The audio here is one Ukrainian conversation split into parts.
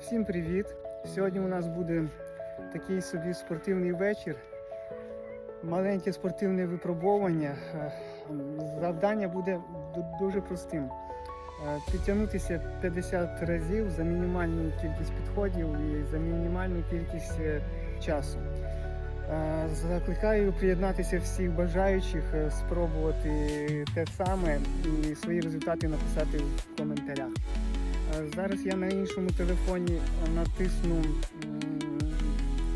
Всім привіт! Сьогодні у нас буде такий собі спортивний вечір. Маленьке спортивне випробовування. Е, Завдання буде дуже простим. Е, Підтягнутися 50 разів за мінімальну кількість підходів і за мінімальну кількість е, часу. Закликаю приєднатися всіх бажаючих, спробувати те саме і свої результати написати в коментарях. Е, Зараз я на іншому телефоні натисну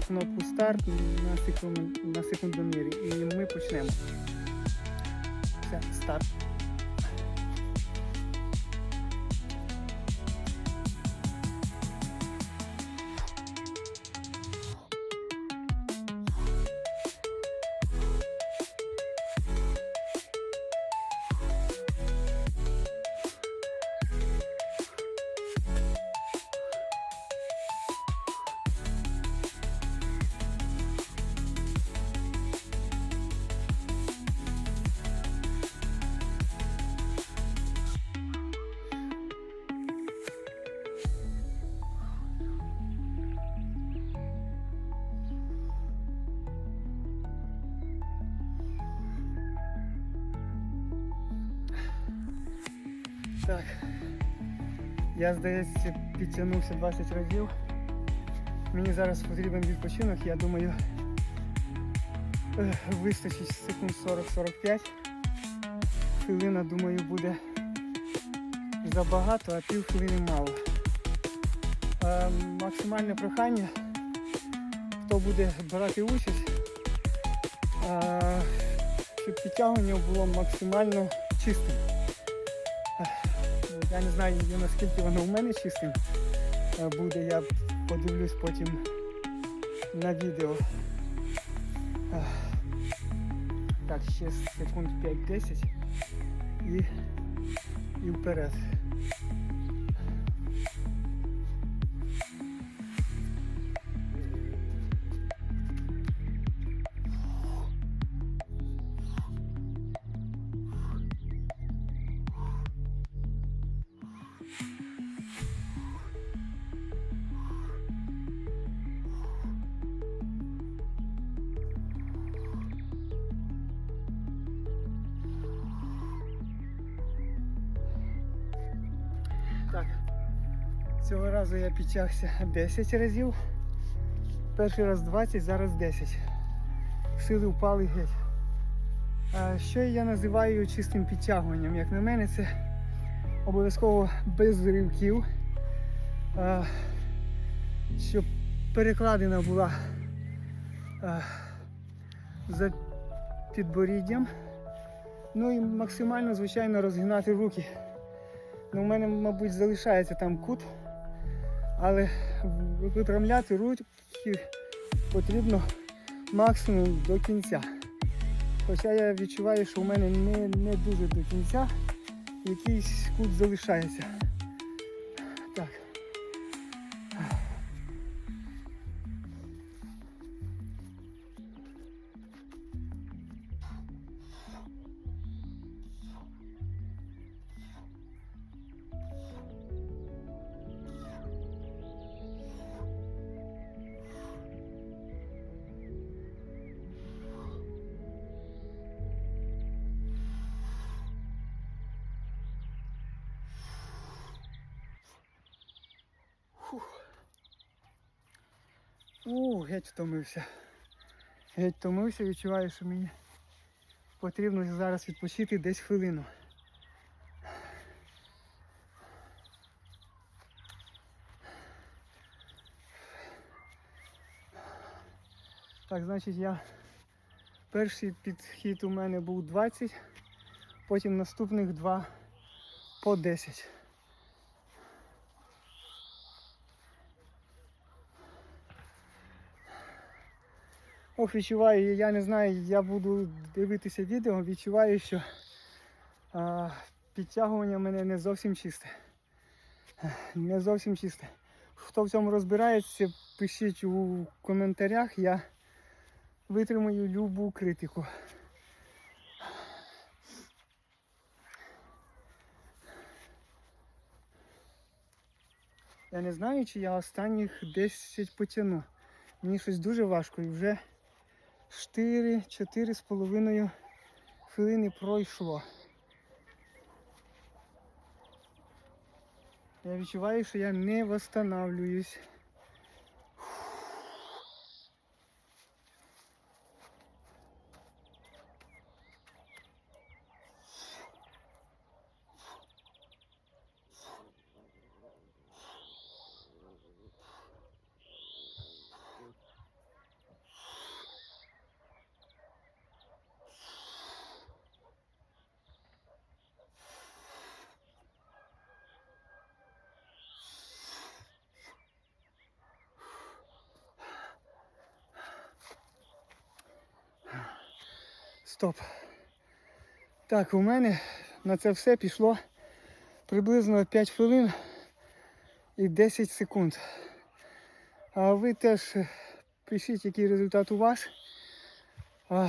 кнопку старт на, секунду, на секундомірі і ми почнемо. Все, старт. Так. Я, здається, підтягнувся 20 разів. Мені зараз потрібен відпочинок, я думаю, вистачить секунд 40-45. Хвилина, думаю, буде забагато, а пів хвилини мало. Е, максимальне прохання, хто буде брати участь, е, щоб підтягування було максимально чистим. Я не знаю наскільки воно в мене чистим е, буде, я подивлюсь потім на відео. Так, ще секунд 5-10 і, і вперед. Цього разу я підтягся 10 разів. Перший раз 20, зараз 10. Сили впали геть. Що я називаю чистим підтягуванням? Як на мене, це обов'язково без ривків. А, щоб перекладина була за підборіддям. Ну і максимально, звичайно, розгинати руки. Ну, у мене, мабуть, залишається там кут, але випрямляти руки потрібно максимум до кінця. Хоча я відчуваю, що в мене не, не дуже до кінця, якийсь кут залишається. Так. У, геть втомився. Геть втомився, відчуваю, що мені потрібно зараз відпочити десь хвилину. Так, значить я перший підхід у мене був 20, потім наступних два по 10. Ох, відчуваю, я не знаю, я буду дивитися відео, відчуваю, що а, підтягування в мене не зовсім чисте. Не зовсім чисте. Хто в цьому розбирається, пишіть у коментарях, я витримаю любу критику. Я не знаю, чи я останніх 10 потягну. Мені щось дуже важко і вже 4-4 з половиною хвилини пройшло. Я відчуваю, що я не восстанавливаюсь. Стоп. Так, у мене на це все пішло приблизно 5 хвилин і 10 секунд. А ви теж пишіть, який результат у вас. А,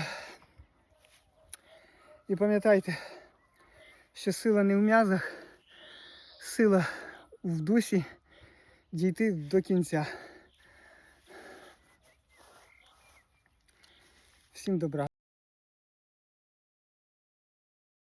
і пам'ятайте, що сила не в м'язах, сила в дусі дійти до кінця. Всім добра.